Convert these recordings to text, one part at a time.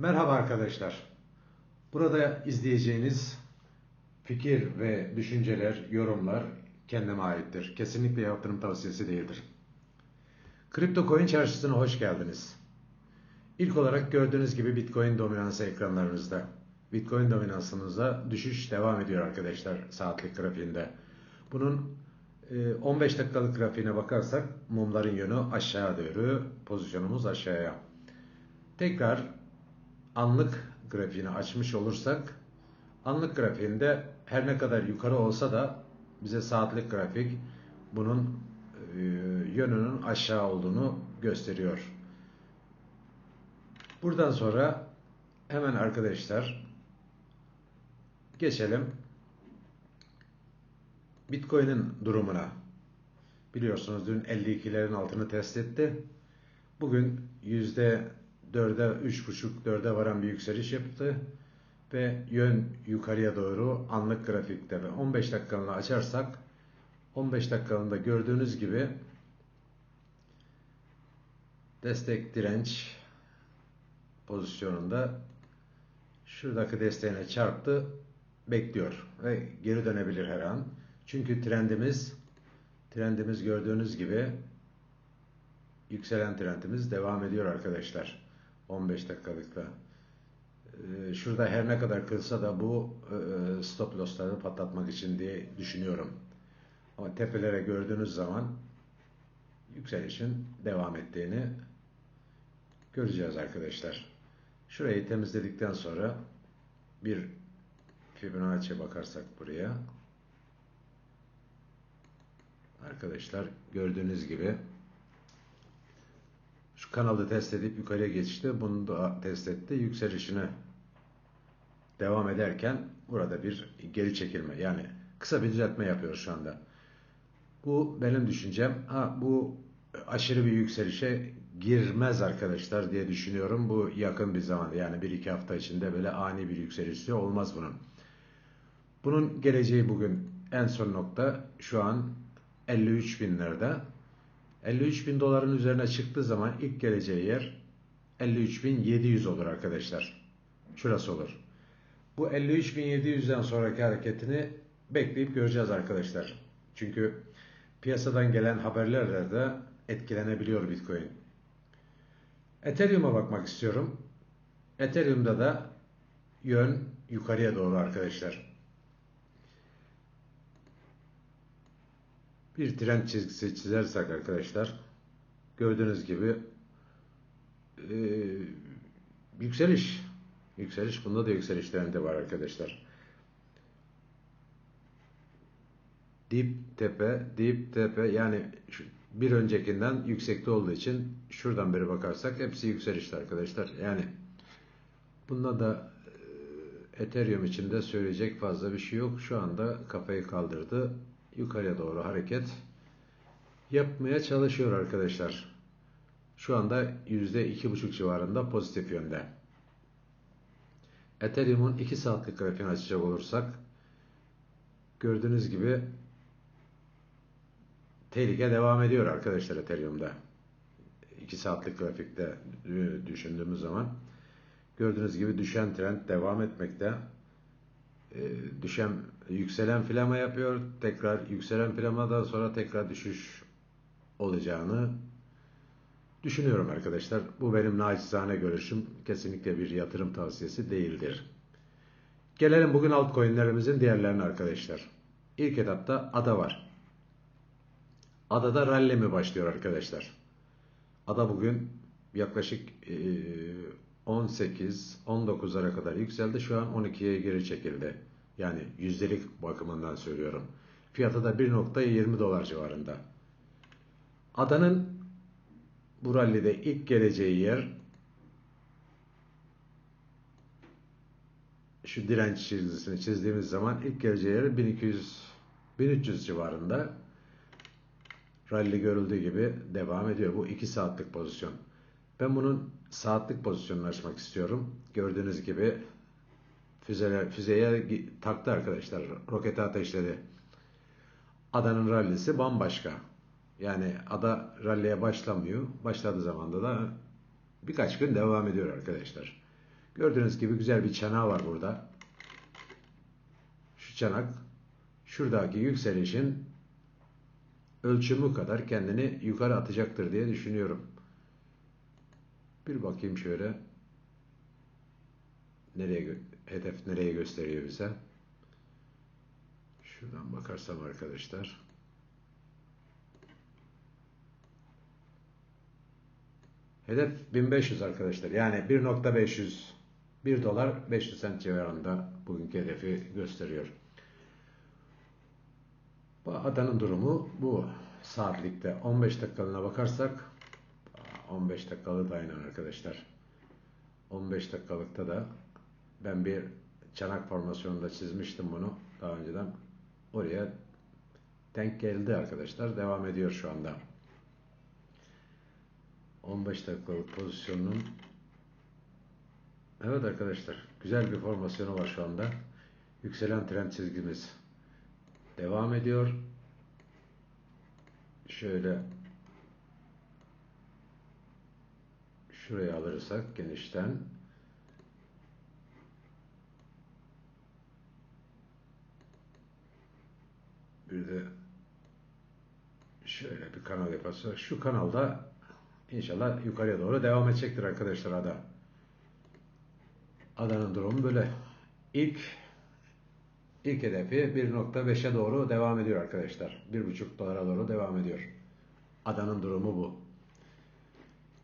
Merhaba arkadaşlar. Burada izleyeceğiniz fikir ve düşünceler, yorumlar kendime aittir. Kesinlikle yatırım tavsiyesi değildir. Kripto coin çarşısına hoş geldiniz. İlk olarak gördüğünüz gibi Bitcoin dominansı ekranlarınızda. Bitcoin dominansınızda düşüş devam ediyor arkadaşlar saatlik grafiğinde. Bunun 15 e, dakikalık grafiğine bakarsak mumların yönü aşağı doğru, pozisyonumuz aşağıya. Tekrar anlık grafiğini açmış olursak anlık grafiğinde her ne kadar yukarı olsa da bize saatlik grafik bunun e, yönünün aşağı olduğunu gösteriyor. Buradan sonra hemen arkadaşlar geçelim Bitcoin'in durumuna. Biliyorsunuz dün 52'lerin altını test etti. Bugün yüzde 4'e 3.5 4'e varan bir yükseliş yaptı ve yön yukarıya doğru anlık grafikte ve 15 dakikalığını açarsak 15 dakikalığında gördüğünüz gibi destek direnç pozisyonunda şuradaki desteğine çarptı bekliyor ve geri dönebilir her an. Çünkü trendimiz trendimiz gördüğünüz gibi yükselen trendimiz devam ediyor arkadaşlar. 15 dakikalıkta. Ee, şurada her ne kadar kırsa da bu e, stop lossları patlatmak için diye düşünüyorum. Ama tepelere gördüğünüz zaman yükselişin devam ettiğini göreceğiz arkadaşlar. Şurayı temizledikten sonra bir Fibonacci'ye bakarsak buraya arkadaşlar gördüğünüz gibi kanalı test edip yukarıya geçti. Bunu da test etti. Yükselişine devam ederken burada bir geri çekilme yani kısa bir düzeltme yapıyor şu anda. Bu benim düşüncem. Ha bu aşırı bir yükselişe girmez arkadaşlar diye düşünüyorum. Bu yakın bir zaman yani bir iki hafta içinde böyle ani bir yükselişi olmaz bunun. Bunun geleceği bugün en son nokta şu an 53 binlerde. 53 bin doların üzerine çıktığı zaman ilk geleceği yer 53 bin 700 olur arkadaşlar. Şurası olur. Bu 53 bin 700'den sonraki hareketini bekleyip göreceğiz arkadaşlar. Çünkü piyasadan gelen haberlerle de etkilenebiliyor Bitcoin. Ethereum'a bakmak istiyorum. Ethereum'da da yön yukarıya doğru arkadaşlar. Bir trend çizgisi çizersek arkadaşlar gördüğünüz gibi e, yükseliş yükseliş bunda da yükseliş trendi var arkadaşlar. Dip tepe, dip tepe yani bir öncekinden yüksekte olduğu için şuradan beri bakarsak hepsi yükselişti arkadaşlar. Yani bunda da e, Ethereum için de söyleyecek fazla bir şey yok. Şu anda kafayı kaldırdı yukarıya doğru hareket yapmaya çalışıyor arkadaşlar. Şu anda %2,5 civarında pozitif yönde. Ethereum'un 2 saatlik grafiğini açacak olursak gördüğünüz gibi tehlike devam ediyor arkadaşlar Ethereum'da. 2 saatlik grafikte düşündüğümüz zaman gördüğünüz gibi düşen trend devam etmekte. E, düşen yükselen flama yapıyor. Tekrar yükselen flamadan sonra tekrar düşüş olacağını düşünüyorum arkadaşlar. Bu benim naçizane görüşüm. Kesinlikle bir yatırım tavsiyesi değildir. Gelelim bugün altcoin'lerimizin diğerlerine arkadaşlar. İlk etapta ada var. Adada rally mi başlıyor arkadaşlar? Ada bugün yaklaşık 18-19'lara kadar yükseldi. Şu an 12'ye geri çekildi. Yani yüzdelik bakımından söylüyorum. Fiyatı da 1.20 dolar civarında. Adanın bu rallide ilk geleceği yer şu direnç çizgisini çizdiğimiz zaman ilk geleceği yer 1200 1300 civarında rally görüldüğü gibi devam ediyor. Bu 2 saatlik pozisyon. Ben bunun saatlik pozisyonunu açmak istiyorum. Gördüğünüz gibi füzeler, füzeye taktı arkadaşlar. Roketi ateşledi. Adanın rallisi bambaşka. Yani ada ralliye başlamıyor. Başladığı zamanda da birkaç gün devam ediyor arkadaşlar. Gördüğünüz gibi güzel bir çanağı var burada. Şu çanak şuradaki yükselişin ölçümü kadar kendini yukarı atacaktır diye düşünüyorum. Bir bakayım şöyle. Nereye hedef nereye gösteriyor bize? Şuradan bakarsam arkadaşlar. Hedef 1500 arkadaşlar. Yani 1.500 1 dolar 500 sent civarında bugünkü hedefi gösteriyor. Bu adanın durumu bu. Saatlikte 15 dakikalığına bakarsak 15 dakikalı da aynen arkadaşlar. 15 dakikalıkta da ben bir çanak formasyonunda çizmiştim bunu daha önceden. Oraya denk geldi arkadaşlar. Devam ediyor şu anda. 15 dakikalık pozisyonun Evet arkadaşlar. Güzel bir formasyonu var şu anda. Yükselen trend çizgimiz devam ediyor. Şöyle şuraya alırsak genişten bir de şöyle bir kanal yaparsak şu kanalda inşallah yukarıya doğru devam edecektir arkadaşlar ada. Adanın durumu böyle. İlk ilk hedefi 1.5'e doğru devam ediyor arkadaşlar. 1.5 dolara doğru devam ediyor. Adanın durumu bu.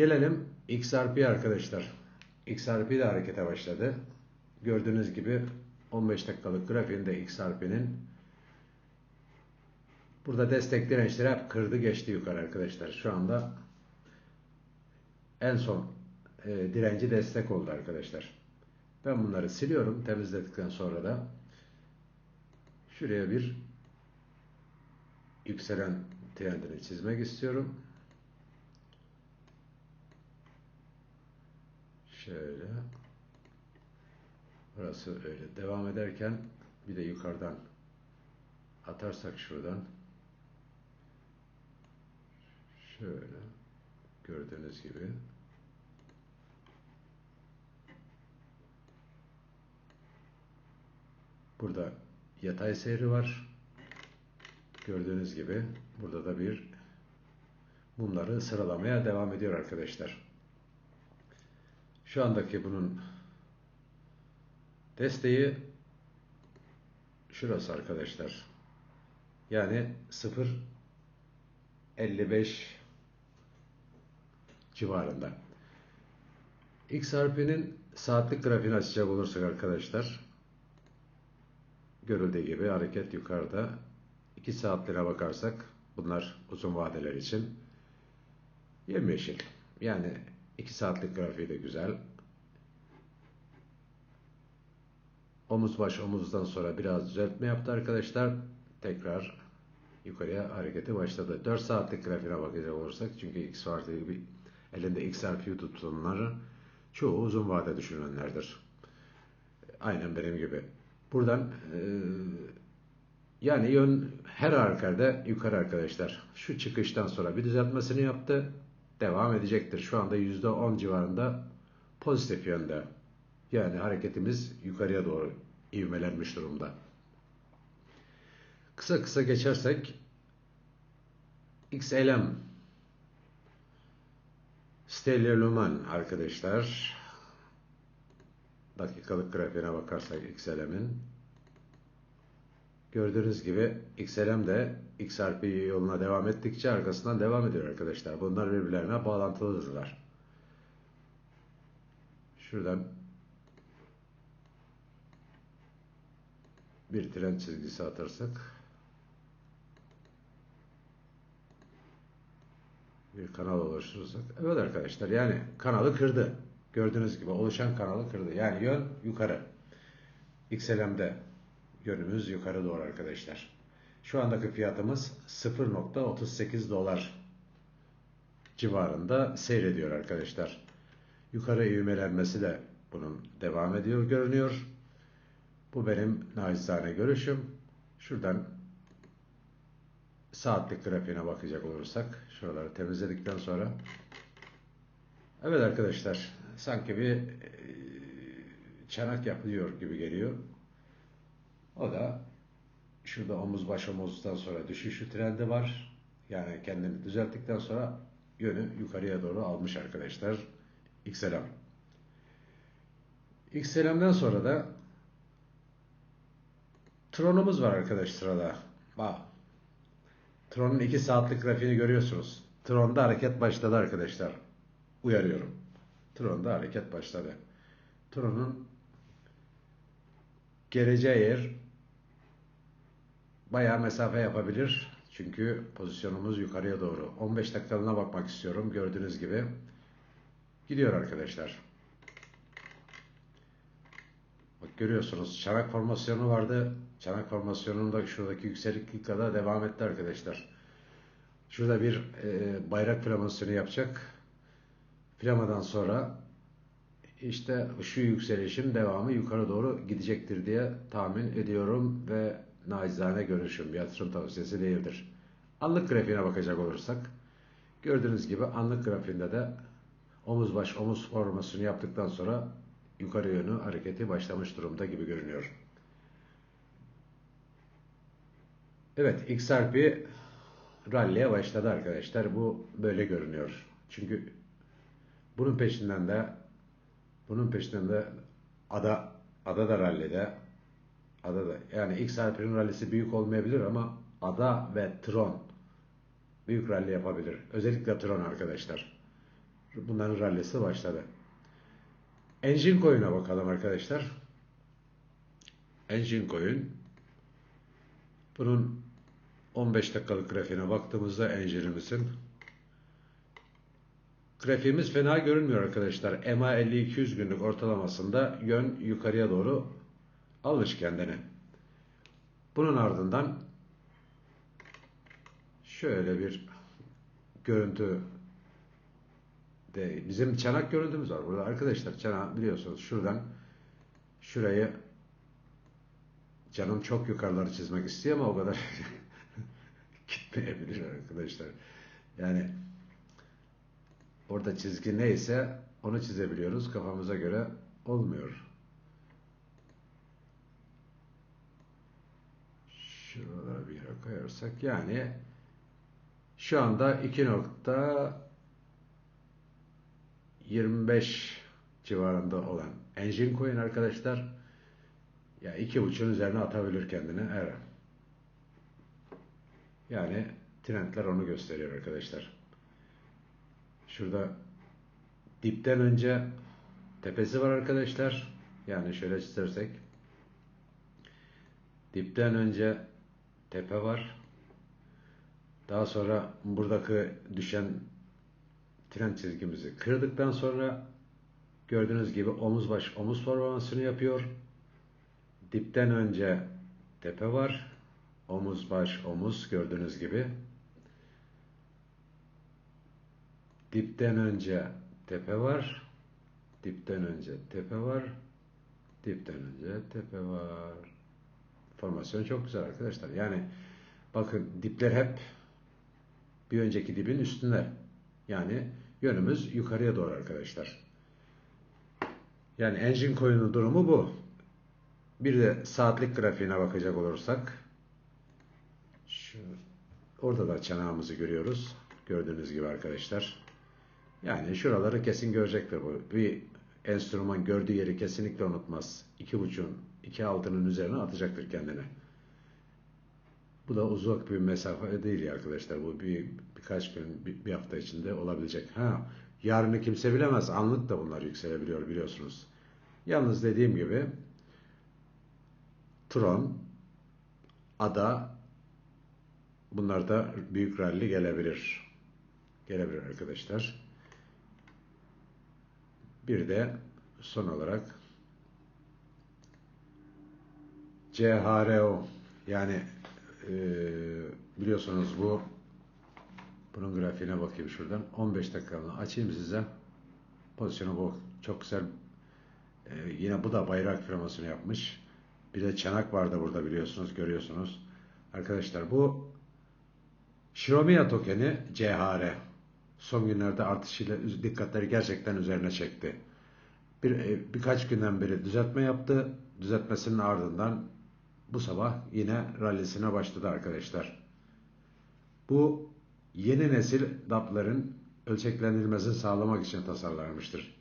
Gelelim XRP arkadaşlar. XRP de harekete başladı. Gördüğünüz gibi 15 dakikalık grafiğinde XRP'nin burada destek dirençleri hep kırdı geçti yukarı arkadaşlar. Şu anda en son e, direnci destek oldu arkadaşlar. Ben bunları siliyorum. Temizledikten sonra da şuraya bir yükselen trendini çizmek istiyorum. Şöyle. Burası öyle devam ederken bir de yukarıdan atarsak şuradan şöyle gördüğünüz gibi burada yatay seyri var. Gördüğünüz gibi burada da bir bunları sıralamaya devam ediyor arkadaşlar. Şu andaki bunun desteği şurası arkadaşlar. Yani 0.55 civarında. XRP'nin saatlik grafiğini açacak olursak arkadaşlar görüldüğü gibi hareket yukarıda 2 saatlere bakarsak bunlar uzun vadeler için yemyeşil. Yani 2 saatlik grafiği de güzel. Omuz baş omuzdan sonra biraz düzeltme yaptı arkadaşlar. Tekrar yukarıya hareketi başladı. 4 saatlik grafiğine bakacak olursak çünkü X vardı gibi elinde XRP tutanlar çoğu uzun vade düşünenlerdir. Aynen benim gibi. Buradan e, yani yön her halükarda yukarı arkadaşlar. Şu çıkıştan sonra bir düzeltmesini yaptı. Devam edecektir. Şu anda %10 civarında pozitif yönde. Yani hareketimiz yukarıya doğru ivmelenmiş durumda. Kısa kısa geçersek XLM Stellar Lumen arkadaşlar dakikalık grafiğine bakarsak XLM'in gördüğünüz gibi XLM de XRP yoluna devam ettikçe arkasından devam ediyor arkadaşlar. Bunlar birbirlerine bağlantılıdırlar. Şuradan bir tren çizgisi atarsak bir kanal oluşturursak evet arkadaşlar yani kanalı kırdı. Gördüğünüz gibi oluşan kanalı kırdı. Yani yön yukarı. XLM'de yönümüz yukarı doğru arkadaşlar. Şu andaki fiyatımız 0.38 dolar civarında seyrediyor arkadaşlar. Yukarı ivmelenmesi de bunun devam ediyor görünüyor. Bu benim nacizane görüşüm. Şuradan saatlik grafiğine bakacak olursak şuraları temizledikten sonra evet arkadaşlar sanki bir çanak yapıyor gibi geliyor. O da şurada omuz baş omuzdan sonra düşüşü trendi var. Yani kendini düzelttikten sonra yönü yukarıya doğru almış arkadaşlar. XLM. XLM'den sonra da Tron'umuz var arkadaş sırada. Bak. Tron'un 2 saatlik grafiğini görüyorsunuz. Tron'da hareket başladı arkadaşlar. Uyarıyorum. Tron'da hareket başladı. Tron'un geleceği yer bayağı mesafe yapabilir. Çünkü pozisyonumuz yukarıya doğru. 15 dakikalığına bakmak istiyorum. Gördüğünüz gibi gidiyor arkadaşlar. Bak görüyorsunuz çanak formasyonu vardı. Çanak formasyonunda şuradaki yükseklik kadar devam etti arkadaşlar. Şurada bir e, bayrak flamasyonu yapacak. Flamadan sonra işte şu yükselişin devamı yukarı doğru gidecektir diye tahmin ediyorum ve nacizane görüşüm yatırım tavsiyesi değildir. Anlık grafiğine bakacak olursak gördüğünüz gibi anlık grafiğinde de omuz baş omuz formasyonu yaptıktan sonra yukarı yönü hareketi başlamış durumda gibi görünüyor. Evet XRP rally'e başladı arkadaşlar. Bu böyle görünüyor. Çünkü bunun peşinden de bunun peşinden de ada ada da rallide ada da yani XRP'nin rallisi büyük olmayabilir ama ada ve Tron büyük rally yapabilir. Özellikle Tron arkadaşlar. Bunların rallisi başladı. Engine Coin'e bakalım arkadaşlar. Engine Coin bunun 15 dakikalık grafiğine baktığımızda engine'imizin grafiğimiz fena görünmüyor arkadaşlar. EMA 50-200 günlük ortalamasında yön yukarıya doğru almış kendini. Bunun ardından şöyle bir görüntü de bizim çanak görüntümüz var burada arkadaşlar. Çanak biliyorsunuz şuradan şurayı canım çok yukarıları çizmek istiyor ama o kadar gitmeyebilir arkadaşlar. Yani orada çizgi neyse onu çizebiliyoruz. Kafamıza göre olmuyor. Şuralara bir yere koyarsak yani şu anda 2 nokta 25 civarında olan engine coin arkadaşlar ya iki buçuğun üzerine atabilir kendini an. Yani trendler onu gösteriyor arkadaşlar. Şurada dipten önce tepesi var arkadaşlar. Yani şöyle çizersek dipten önce tepe var. Daha sonra buradaki düşen trend çizgimizi kırdıktan sonra gördüğünüz gibi omuz baş omuz formasyonu yapıyor. Dipten önce tepe var. Omuz baş omuz gördüğünüz gibi. Dipten önce tepe var. Dipten önce tepe var. Dipten önce tepe var. Formasyon çok güzel arkadaşlar. Yani bakın dipler hep bir önceki dibin üstünde. Yani yönümüz yukarıya doğru arkadaşlar. Yani engine coin'in durumu bu. Bir de saatlik grafiğine bakacak olursak şu, orada da çanağımızı görüyoruz. Gördüğünüz gibi arkadaşlar. Yani şuraları kesin görecektir bu. Bir enstrüman gördüğü yeri kesinlikle unutmaz. İki buçuğun, iki altının üzerine atacaktır kendini. Bu da uzak bir mesafe değil arkadaşlar. Bu bir birkaç gün, bir, bir hafta içinde olabilecek. Ha, yarını kimse bilemez. Anlık da bunlar yükselebiliyor biliyorsunuz. Yalnız dediğim gibi Tron, Ada bunlarda büyük rally gelebilir. Gelebilir arkadaşlar. Bir de son olarak CHRO yani e, biliyorsunuz bu bunun grafiğine bakayım şuradan. 15 dakikalığına açayım size. Pozisyonu bu. Çok güzel. E, yine bu da bayrak firmasını yapmış. Bir de çanak vardı burada biliyorsunuz görüyorsunuz. Arkadaşlar bu Shiromiya tokeni CHR son günlerde artışıyla dikkatleri gerçekten üzerine çekti. Bir, e, birkaç günden beri düzeltme yaptı. Düzeltmesinin ardından bu sabah yine rallisine başladı arkadaşlar. Bu yeni nesil DAP'ların ölçeklendirilmesini sağlamak için tasarlanmıştır.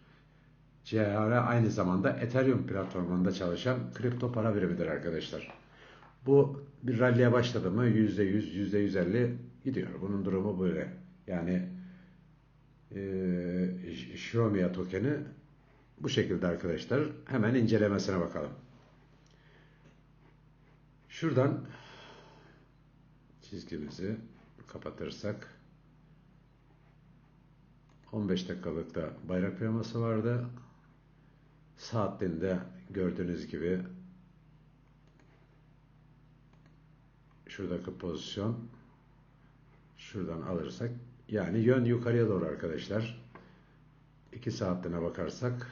CHR aynı zamanda Ethereum platformunda çalışan kripto para birimidir arkadaşlar. Bu bir ralliye başladı mı %100, %150 gidiyor. Bunun durumu böyle. Yani e, Shromiya tokeni bu şekilde arkadaşlar. Hemen incelemesine bakalım. Şuradan çizgimizi kapatırsak 15 dakikalık da bayrak piyaması vardı. Saatliğinde gördüğünüz gibi şuradaki pozisyon şuradan alırsak yani yön yukarıya doğru arkadaşlar. 2 saatliğine bakarsak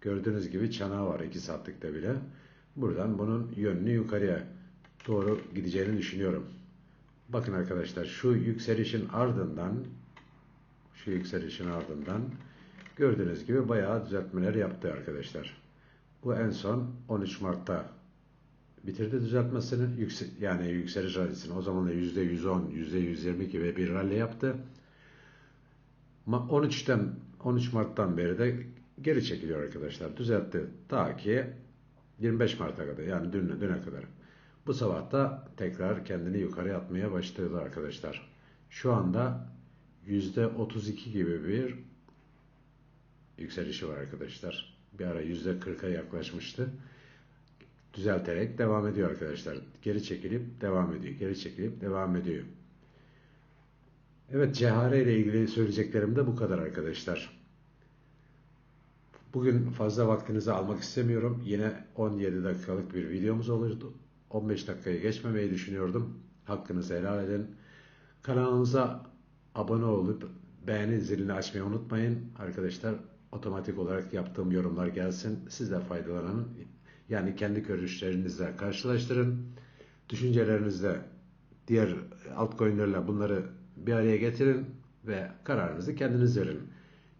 gördüğünüz gibi çanağı var 2 saatlikte bile. Buradan bunun yönünü yukarıya doğru gideceğini düşünüyorum. Bakın arkadaşlar şu yükselişin ardından şu yükselişin ardından gördüğünüz gibi bayağı düzeltmeler yaptı arkadaşlar. Bu en son 13 Mart'ta bitirdi düzeltmesini. Yüksel, yani yükseliş rallisini. O zaman da %110, %120 gibi bir rally yaptı. 13'ten 13 Mart'tan beri de geri çekiliyor arkadaşlar. Düzeltti. Ta ki 25 Mart'a kadar yani dün, düne kadar. Bu sabah da tekrar kendini yukarı atmaya başladı arkadaşlar. Şu anda %32 gibi bir yükselişi var arkadaşlar. Bir ara %40'a yaklaşmıştı. Düzelterek devam ediyor arkadaşlar. Geri çekilip devam ediyor. Geri çekilip devam ediyor. Evet CHR ile ilgili söyleyeceklerim de bu kadar arkadaşlar. Bugün fazla vaktinizi almak istemiyorum. Yine 17 dakikalık bir videomuz olurdu. 15 dakikayı geçmemeyi düşünüyordum. Hakkınızı helal edin. Kanalımıza abone olup beğeni zilini açmayı unutmayın. Arkadaşlar otomatik olarak yaptığım yorumlar gelsin. Siz de faydalanın. Yani kendi görüşlerinizle karşılaştırın. Düşüncelerinizle diğer altcoin'lerle bunları bir araya getirin ve kararınızı kendiniz verin.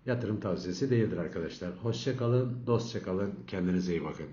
Yatırım tavsiyesi değildir arkadaşlar. Hoşçakalın, dostça kalın, kendinize iyi bakın.